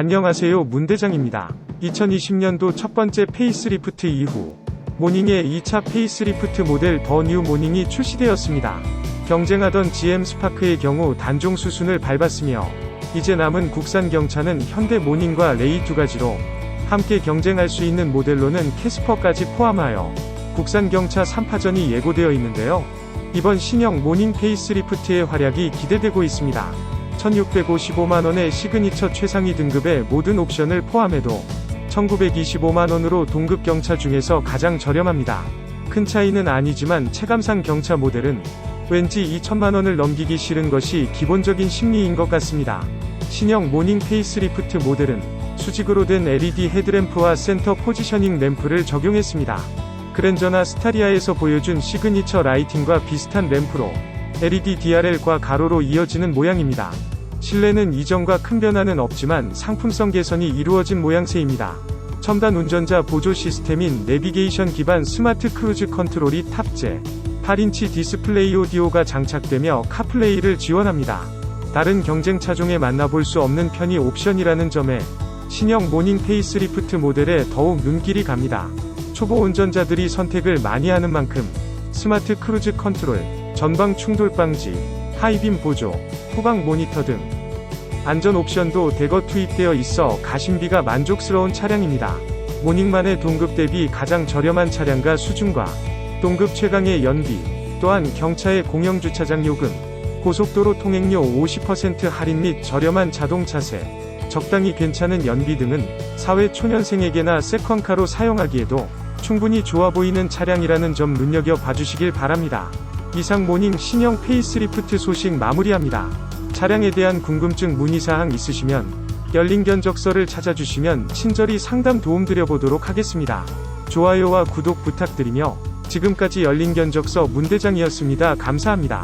안녕하세요 문대장입니다. 2020년도 첫 번째 페이스리프트 이후 모닝의 2차 페이스리프트 모델 더 뉴 모닝이 출시되었습니다. 경쟁하던 GM 스파크의 경우 단종 수순을 밟았으며 이제 남은 국산 경차는 현대 모닝과 레이 두 가지로 함께 경쟁할 수 있는 모델로는 캐스퍼까지 포함하여 국산 경차 3파전이 예고되어 있는데요. 이번 신형 모닝 페이스리프트의 활약이 기대되고 있습니다. 1655만원의 시그니처 최상위 등급의 모든 옵션을 포함해도 1925만원으로 동급 경차 중에서 가장 저렴합니다. 큰 차이는 아니지만 체감상 경차 모델은 왠지 2천만원을 넘기기 싫은 것이 기본적인 심리인 것 같습니다. 신형 모닝 페이스리프트 모델은 수직으로 된 LED 헤드램프와 센터 포지셔닝 램프를 적용했습니다. 그랜저나 스타리아에서 보여준 시그니처 라이팅과 비슷한 램프로 LED DRL과 가로로 이어지는 모양입니다. 실내는 이전과 큰 변화는 없지만 상품성 개선이 이루어진 모양새입니다. 첨단 운전자 보조 시스템인 내비게이션 기반 스마트 크루즈 컨트롤이 탑재, 8인치 디스플레이 오디오가 장착되며 카플레이를 지원합니다. 다른 경쟁 차종에 만나볼 수 없는 편의 옵션이라는 점에 신형 모닝 페이스리프트 모델에 더욱 눈길이 갑니다. 초보 운전자들이 선택을 많이 하는 만큼 스마트 크루즈 컨트롤, 전방 충돌 방지, 하이빔 보조, 후방 모니터 등 안전 옵션도 대거 투입되어 있어 가심비가 만족스러운 차량입니다. 모닝만의 동급 대비 가장 저렴한 차량과 수준과 동급 최강의 연비, 또한 경차의 공영주차장 요금, 고속도로 통행료 50% 할인 및 저렴한 자동차세, 적당히 괜찮은 연비 등은 사회 초년생에게나 세컨카로 사용하기에도 충분히 좋아 보이는 차량이라는 점 눈여겨 봐주시길 바랍니다. 이상 모닝 신형 페이스리프트 소식 마무리합니다. 차량에 대한 궁금증 문의사항 있으시면 열린 견적서를 찾아주시면 친절히 상담 도움드려보도록 하겠습니다. 좋아요와 구독 부탁드리며 지금까지 열린 견적서 문대장이었습니다. 감사합니다.